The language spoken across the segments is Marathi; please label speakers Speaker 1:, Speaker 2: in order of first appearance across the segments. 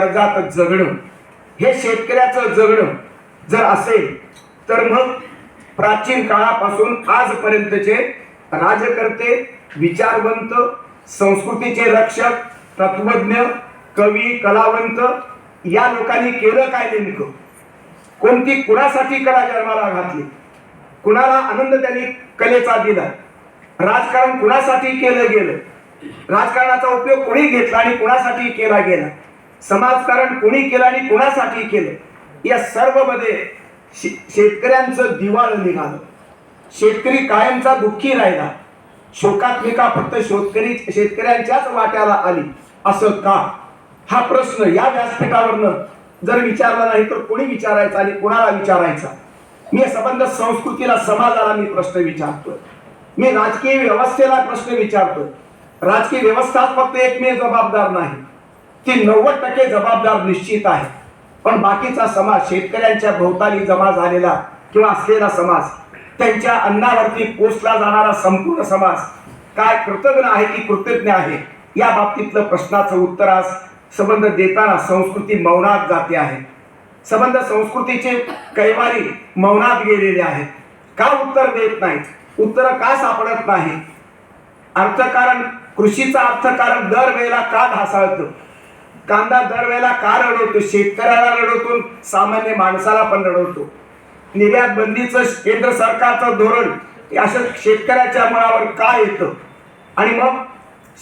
Speaker 1: कर्जात जगणं. हे शेतकऱ्याचं जगणं जर असेल तर मग प्राचीन काळापासून आजपर्यंतचे राजकर्ते विचारवंत संस्कृतीचे रक्षक तत्वज्ञ कवी कलावंत या लोकांनी केलं काय नेमकं? कोणती कुणासाठी कला जन्माला घातली? कुणाला आनंद त्यांनी कलेचा दिला? राजकारण कुणासाठी केलं गेलं? राजकारणाचा उपयोग कोणी घेतला आणि कुणासाठी केला गेला? समाजकारण कोणी केलं आणि कोणासाठी केलं? या सर्वमध्ये शे- शेतकऱ्यांचं दिवाळ निघालं. शेतकरी कायमचा दुःखी राहिला. शोकात्मिका फक्त शेतकरी शेतकऱ्यांच्याच वाट्याला आली. असं का? हा प्रश्न या व्यासपीठावरनं जर विचारला नाही तर कोणी विचारायचा आणि कोणाला विचारायचा? मी संबंध संस्कृतीला समाजाला मी प्रश्न विचारतोय. मी राजकीय व्यवस्थेला प्रश्न विचारतोय. राजकीय व्यवस्थाच फक्त एकमेव जबाबदार नाही. ती नव्वद टक्के जबाबदार निश्चित आहे. पण बाकीचा समाज शेतकऱ्यांच्या भोवताली जमा झालेला किंवा असलेला समाज त्यांच्या अन्नावरती पोचला जाणारा संपूर्ण समाज काय कृतज्ञ आहे की कृतज्ञ आहे या बाबतीतलं प्रश्नाचं उत्तर आज संबंध देताना संस्कृती मौनात जाते आहे. संबंध संस्कृतीचे कैवारी मौनात गेलेले आहेत. का उत्तर देत नाहीत? उत्तर का सापडत नाही? अर्थकारण कृषीचं अर्थकारण दरवेळेला का ढासाळतं? कांदा दरवेळेला का रडवतो? शेतकऱ्याला रडवतो सामान्य माणसाला पण रडवतो. निर्यात बंदीचं केंद्र सरकारचं धोरण असं शेतकऱ्याच्या मुळावर का येतं? आणि मग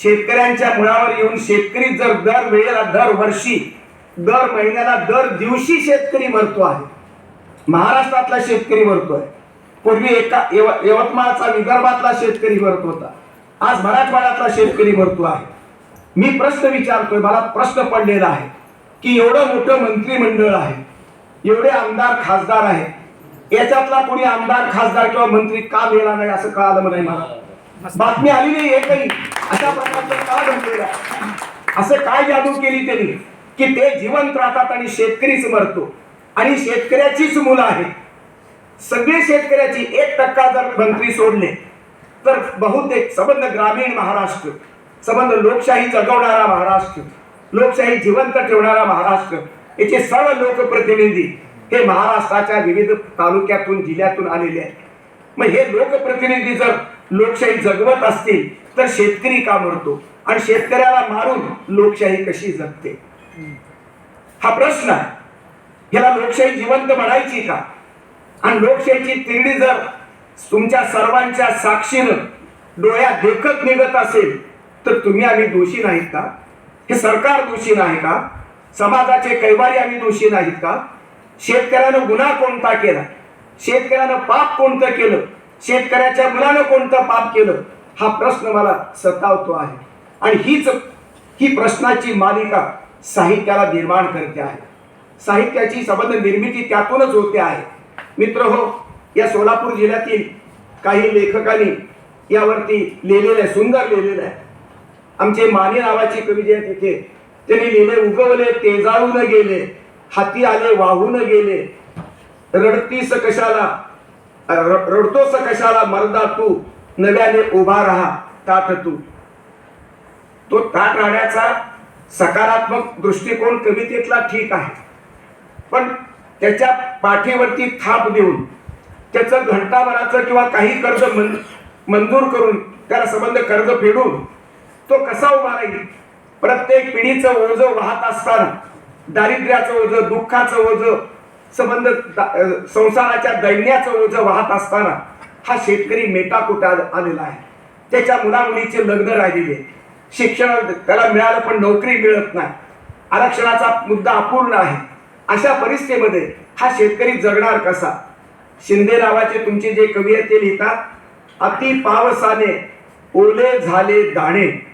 Speaker 1: शेतकऱ्यांच्या मुळावर येऊन शेतकरी जर दर वेळेला दर वर्षी दर महिन्याला दर दिवशी शेतकरी मरतो आहे. महाराष्ट्रातला शेतकरी मरतोय पूर्वी एका यव- यवतमाळचा विदर्भातला शेतकरी मरत होता. आज मराठवाड्यातला शेतकरी मरतो आहे. मी प्रश्न विचारतोय मला प्रश्न पडलेला आहे की एवढं मोठं मंत्रिमंडळ आहे एवढे आमदार खासदार आहे याच्यातला कोणी आमदार खासदार किंवा मंत्री का मिळाला नाही असं कळालं नाही मला? बातमी आली नाही एकही अशा प्रकारचं का घडलेलं असं काय जादू केली त्यांनी? की ते जिवंत राहतात आणि शेतकरीच मरतो आणि शेतकऱ्याचीच मुलं आहेत. सगळे शेतकऱ्याची एक टक्का जर मंत्री सोडले तर बहुतेक संबंध ग्रामीण महाराष्ट्र संबंध लोकशाही जगवणारा महाराष्ट्र लोकशाही जिवंत ठेवणारा महाराष्ट्र याचे सर्व लोकप्रतिनिधी हे महाराष्ट्राच्या विविध तालुक्यातून जिल्ह्यातून आलेले आहेत. मग हे लोकप्रतिनिधी जर लोकशाही जगवत असतील तर शेतकरी का मरतो? आणि शेतकऱ्याला मारून लोकशाही कशी जगते? हा प्रश्न आहे. ह्याला लोकशाही जिवंत म्हणायची का? आणि लोकशाहीची तिरडी जर तुमच्या सर्वांच्या साक्षीनं डोळ्यात देखत निघत असेल तर तुम्ही आम्ही दोषी नाहीत का? हे सरकार दोषी नाही का? समाजाचे कैवारी आम्ही दोषी नाहीत का? शेतकऱ्यानं गुन्हा कोणता केला? शेतकऱ्यानं पाप कोणतं केलं? शेतकऱ्याच्या मुलानं कोणतं पाप केलं? हा प्रश्न मला सतावतो आहे. आणि हीच ही प्रश्नाची मालिका साहित्याला निर्माण करते आहे. साहित्याची संबंध निर्मिती त्यातूनच होते आहे. मित्र हो या सोलापूर जिल्ह्यातील काही लेखकांनी यावरती लिहिलेलं आहे सुंदर लिहिलेलं आहे. आमचे माने नावाचे कवी जे आहेत तिथे. त्यांनी लिहिले उगवले तेजाळून गेले हाती आले वाहून गेले. रडतीस कशाला? रडतोस कशाला मर्दा तू? नव्याने उभा राहा ताट तू. तो ताट राहण्याचा सकारात्मक दृष्टिकोन कवितेतला ठीक आहे. पण त्याच्या पाठीवरती थाप देऊन त्याचं घंटाभराचं किंवा काही कर्ज मंजूर करून त्याला संबंध कर्ज फेडून तो कसा उभा राहील? प्रत्येक पिढीचं ओझ वाहत असताना दारिद्र्याचं ओझ दुःखाचं ओझ संबंध दा- संसाराच्या दैन्याचं ओझ वाहत असताना हा शेतकरी मेटाकुटा आलेला आहे. त्याच्या मुलामुलीचे लग्न राहिलेले शिक्षण त्याला मिळालं पण नोकरी मिळत नाही. आरक्षणाचा मुद्दा अपूर्ण आहे. अशा परिस्थितीमध्ये हा शेतकरी जगणार कसा? शिंदे नावाचे तुमचे जे कवी आहेत ते लिहितात अति पावसाने ओले झाले दाणे.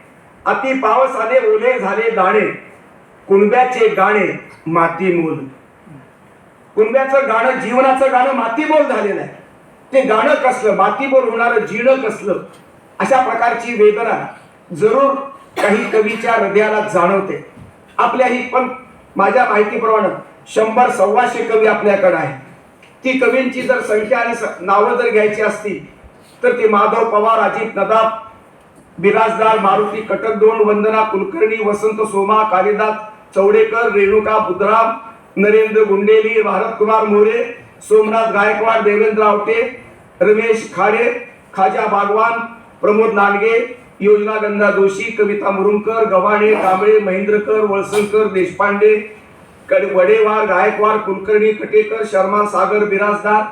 Speaker 1: अति पावसाने ओले झाले दाणे. कुणब्याचे गाणे माती मोल कुणब्याचं गाणं जीवनाचं गाणं मातीबोल झालेलं आहे. ते गाणं कसलं? मातीबोल होणारं जीणं कसलं? अशा प्रकारची वेदना जरूर काही कवीच्या हृदयाला जाणवते. आपल्याही पण माझ्या माहितीप्रमाणे शंभर सव्वाशे कवी आपल्याकडे आहे ती कवींची जर संख्या आणि नावं जर घ्यायची असतील तर ते माधव पवार अजित नदाब बिराजदार मारुती कटकदोंड वंदना कुलकर्णी वसंत सोमा कालिदास चौडेकर रेणुका बुधराम नरेंद्र गुंडेली भारतकुमार मोरे सोमनाथ गायकवाड देवेंद्र आवटे रमेश खाडे खाजा बागवान प्रमोद नांडगे योजना गंधा जोशी कविता मुरुंकर गव्हाणे कांबळे महेंद्रकर वळसंकर देशपांडे कड वडेवार गायकवाड कुलकर्णी कटेकर शर्मा सागर बिराजदार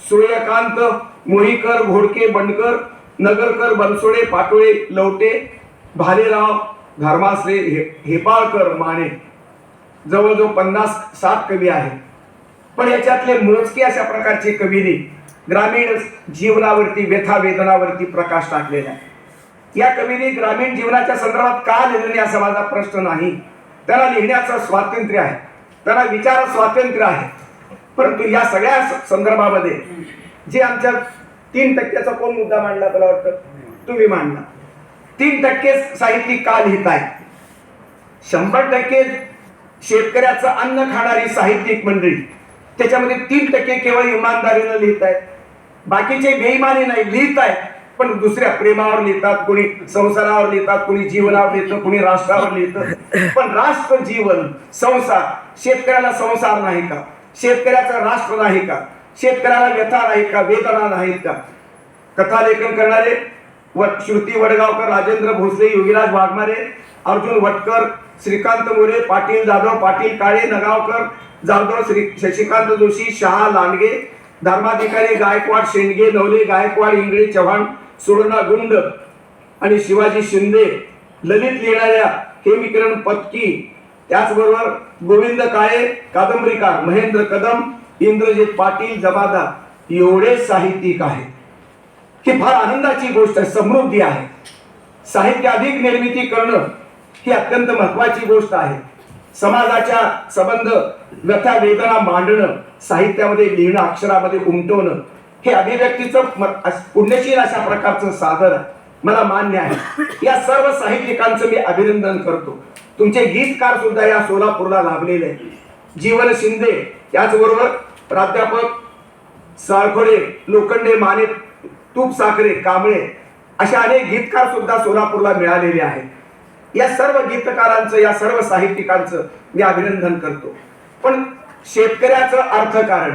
Speaker 1: सूर्यकांत मोहीकर घोडके बंडकर नगरकर बनसोडे पाटोळे लवटे भालेराव धर्मासरे हे हेपाळकर माने. जवळजवळ पन्नास सात कवी आहेत. पण याच्यातले मोजके अशा प्रकारचे कवीने ग्रामीण जीवनावरती व्यथा वेदनावरती प्रकाश टाकलेला आहे. या कवीने ग्रामीण जीवनाच्या संदर्भात का लिहिलेले असा माझा प्रश्न नाही. त्यांना लिहिण्याचं स्वातंत्र्य आहे. त्यांना विचार स्वातंत्र्य आहे. परंतु या सगळ्या संदर्भामध्ये जे आमच्या तीन टक्क्याचा कोण मुद्दा मांडला मला वाटतं? तुम्ही मांडला. तीन टक्के साहित्यिक का लिहित आहे शंभर टक्के शेतकऱ्याचं अन्न खाणारी साहित्यिक मंडळी. त्याच्यामध्ये तीन टक्के केवळ इमानदारीनं लिहित आहेत. बाकीचे बेईमानी नाही लिहित आहेत. पण दुसऱ्या प्रेमावर लिहितात कोणी संसारावर लिहितात कोणी जीवनावर लिहितं कोणी राष्ट्रावर लिहितं. पण राष्ट्र जीवन संसार शेतकऱ्याला संसार नाही का? शेतकऱ्याचं राष्ट्र नाही का? शेतकऱ्याला व्यथा नाही का? वेदना नाहीत का? कथालेखन करणारे व श्रुती वडगावकर राजेंद्र भोसले योगीराज वाघमारे अर्जुन वटकर श्रीकांत मोरे पाटील जाधव पाटील काळे नगावकर जाधव श्री शशिकांत जोशी शहा लांडगे धर्माधिकारी गायकवाड शेंडगे नवले गायकवाड इंगळे चव्हाण सुवर्णा गुंड आणि शिवाजी शिंदे ललित लिहिणाऱ्या हेमिकिरण पत्की. त्याचबरोबर गोविंद काळे कादंबरीकार महेंद्र कदम इंद्रजित पाटील जबादार एवढे साहित्यिक आहेत. ही फार आनंदाची गोष्ट आहे समृद्धी आहे. साहित्य अधिक निर्मिती करणं ही अत्यंत महत्वाची गोष्ट आहे. समाजाच्या संबंध व्यथा वेदना मांडणं साहित्यामध्ये लिहिणं अक्षरामध्ये उमटवणं हे अभिव्यक्तीचं पुण्यशील अशा प्रकारचं साधन आहे. मला मान्य आहे. या सर्व साहित्यिकांचं मी अभिनंदन करतो. तुमचे गीतकार सुद्धा या सोलापूरला लाभलेले आहेत. जीवन शिंदे त्याचबरोबर प्राध्यापक साळखोडे लोखंडे माने तूप साखरे कांबळे अशा अनेक गीतकार सुद्धा सोलापूरला मिळालेले आहेत. या सर्व गीतकारांचं या सर्व साहित्यिकांचं मी अभिनंदन करतो. पण शेतकऱ्याचं अर्थकारण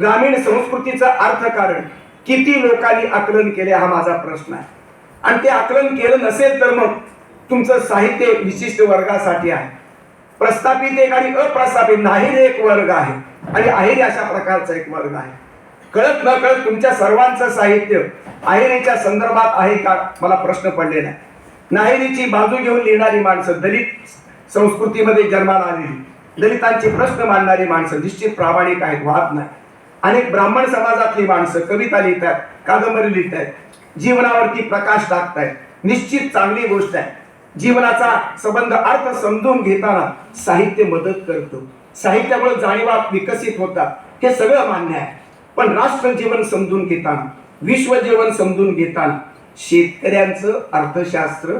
Speaker 1: ग्रामीण संस्कृतीचं अर्थकारण किती लोकांनी आकलन केले हा माझा प्रश्न आहे. आणि ते आकलन केलं नसेल तर मग तुमचं साहित्य विशिष्ट वर्गासाठी आहे. प्रस्थापित एक आणि अप्रस्थापित नाहीर एक वर्ग आहे. आणि आहेर अशा प्रकारचा एक वर्ग आहे. कळत न कळत तुमच्या सर्वांचं साहित्य आहेरीच्या संदर्भात आहे का? मला प्रश्न पडलेला आहे. नाहिरीची बाजू घेऊन लिहिणारी माणसं दलित संस्कृतीमध्ये जन्माला आलेली दलितांचे प्रश्न मांडणारी माणसं निश्चित प्रामाणिक आहेत वाद नाही. अनेक ब्राह्मण समाजातली माणसं कविता लिहितात कादंबरी लिहित आहेत जीवनावरती प्रकाश टाकतायत निश्चित चांगली गोष्ट आहे. जीवनाचा संबंध अर्थ समजून घेताना साहित्य मदत करतो. साहित्यामुळे जाणीवा विकसित होतात. हे सगळं मान्य आहे. पण राष्ट्र जीवन समजून घेताना विश्व जीवन समजून घेताना शेतकऱ्यांचं अर्थशास्त्र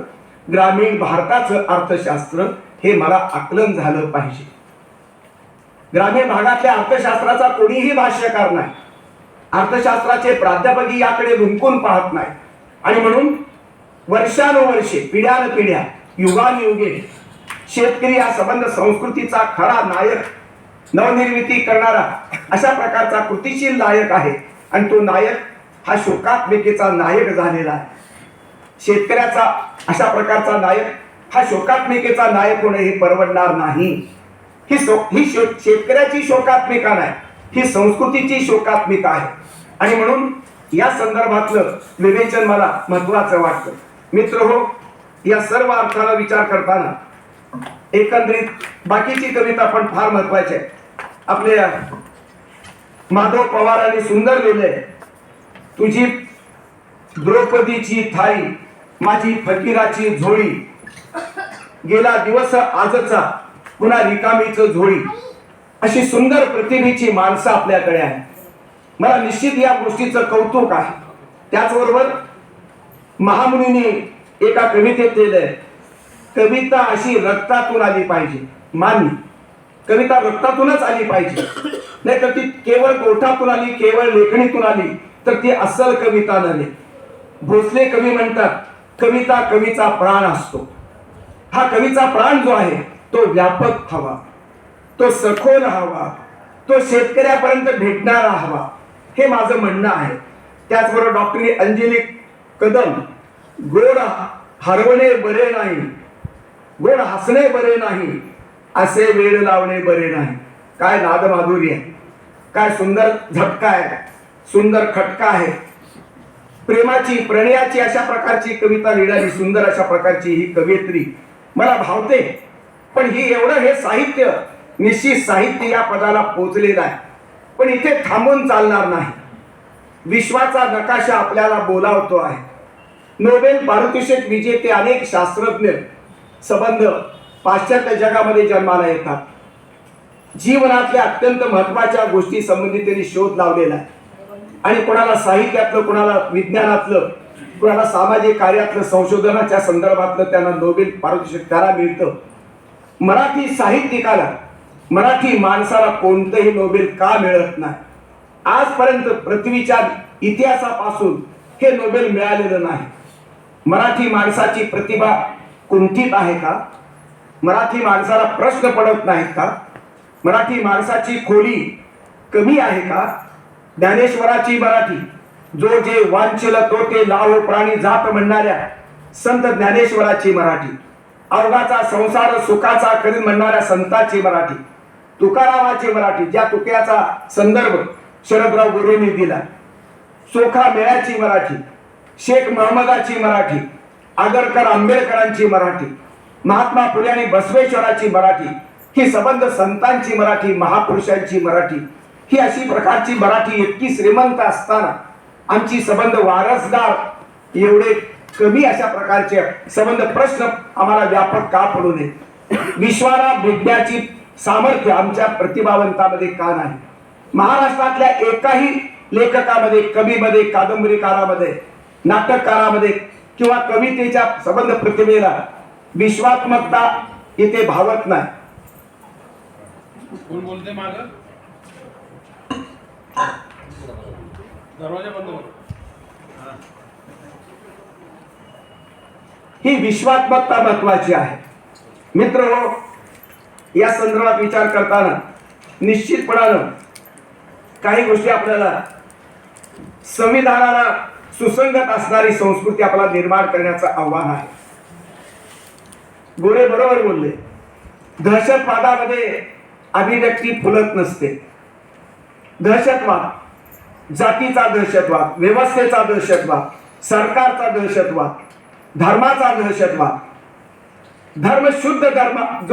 Speaker 1: ग्रामीण भारताचं अर्थशास्त्र हे मला आकलन झालं पाहिजे. ग्रामीण भागातल्या अर्थशास्त्राचा कोणीही भाष्यकार नाही. अर्थशास्त्राचे प्राध्यापकही याकडे भुंकून पाहत नाही. आणि म्हणून वर्षानुवर्षे पिढ्यान पिढ्या युगानुयुगे शेतकरी हा संबंध संस्कृतीचा खरा नायक नवनिर्मिती करणारा अशा प्रकारचा कृतिशील नायक आहे. आणि तो नायक हा शोकात्मिकेचा नायक झालेला आहे. शेतकऱ्याचा अशा प्रकारचा नायक हा शोकात्मिकेचा नायक होणे हे परवडणार नाही. ही सो ही शो शेतकऱ्याची शोकात्मिका नाही ही संस्कृतीची शोकात्मिका आहे. आणि म्हणून या संदर्भातलं विवेचन मला महत्वाचं वाटतं. मित्र हो या सर्व अर्थाला विचार करताना एकंदरीत बाकीची कविता पण फार महत्वाची आहे. आपल्या माधव पवारांनी सुंदर लिहिले तुझी द्रौपदीची थाळी माझी फकीराची झोळी गेला दिवस आजचा पुन्हा रिकामीच झोळी. अशी सुंदर प्रतिभेची माणसं आपल्याकडे आहे मला निश्चित या गोष्टीचं कौतुक आहे. त्याचबरोबर महामुनीने एका कवितेत लिहिलंय कविता अशी रक्तातून आली पाहिजे. मान्य. कविता रक्तातूनच आली पाहिजे. नाही तर ती केवळ गोठातून आली केवळ लेखणीतून आली तर ती अस्सल कविता नव्हे. भोसले कवी म्हणतात कविता कवीचा प्राण असतो. हा कवीचा प्राण जो आहे तो व्यापक हवा. तो सखोल हवा. तो शेतकऱ्यापर्यंत भेटणारा हवा. हे माझं म्हणणं आहे. त्याचबरोबर डॉक्टरी अंजली कदम. गोड हरवणे बरे नाही. गोड हसणे बरे नाही. असे वेळ लावणे बरे नाही. काय नाद माधुरी आहे काय सुंदर झटका आहे. सुंदर खटका आहे. प्रेमाची प्रणयाची अशा प्रकारची कविता लिहिणारी सुंदर अशा प्रकारची ही कवयित्री मला भावते. पण ही एवढं हे साहित्य निश्चित साहित्य या पदाला पोचलेलं आहे. पण इथे थांबून चालणार नाही. विश्वाचा नकाशा आपल्याला बोलावतो आहे. नोबेल पारितोषिक विजेते अनेक शास्त्रज्ञ संबंध पाश्चात्य जगामध्ये जन्माला येतात. जीवनातल्या अत्यंत महत्त्वाच्या गोष्टी संबंधित त्यांनी शोध लावलेला आहे. आणि कोणाला साहित्यातलं कोणाला विज्ञानातलं कोणाला सामाजिक कार्यातलं संशोधनाच्या संदर्भातलं त्यांना नोबेल पारितोषिक त्याला मिळतं. मराठी साहित्यिकाला मराठी माणसाला कोणतंही नोबेल का मिळत नाही? आजपर्यंत पृथ्वीच्या इतिहासापासून हे नोबेल मिळालेलं नाही. मराठी माणसाची प्रतिभा कुंठित आहे का? मराठी माणसाला प्रश्न पडत नाहीत का? मराठी माणसाची खोली कमी आहे का? ज्ञानेश्वराची मराठी जो जे वांछल तो ते लाव प्राणी जात म्हणणाऱ्या संत ज्ञानेश्वराची मराठी अवघाचा संसार सुखाचा करीन म्हणणाऱ्या संताची मराठी तुकारामाची मराठी ज्या तुक्याचा संदर्भ शरदराव गुरुंनी दिला. चोखा मेळ्याची मराठी शेख महम्मदाची मराठी आगरकर आंबेडकरांची मराठी महात्मा फुले आणि बसवेश्वराची मराठी ही संबंध संतांची मराठी महापुरुषांची मराठी ही अशी प्रकारची मराठी इतकी श्रीमंत असताना आमची संबंध वारसदार एवढे कमी अशा प्रकारचे संबंध प्रश्न आम्हाला व्यापक का पडू नये? विश्वाला भेटण्याची सामर्थ्य आमच्या प्रतिभावंतामध्ये का नाही? महाराष्ट्रातल्या एकाही लेखकामध्ये कवीमध्ये कादंबरीकारामध्ये नाटककारामध्ये किंवा कवितेच्या संबंध प्रतिभेला विश्वात्मकता इथे भावत नाही. ही विश्वात्मकता महत्वाची आहे. मित्र हो या संदर्भात विचार करताना निश्चितपणानं काही गोष्टी आपल्याला संविधानाला सुसंगत असणारी संस्कृती आपल्याला निर्माण करण्याचं आव्हान आहे. गोरे बरोबर बोलले. दहशतवादामध्ये अभिव्यक्ती फुलत नसते. दहशतवाद जातीचा दहशतवाद व्यवस्थेचा दहशतवाद सरकारचा दहशतवाद धर्माचा दहशतवाद धर्म शुद्ध धर्म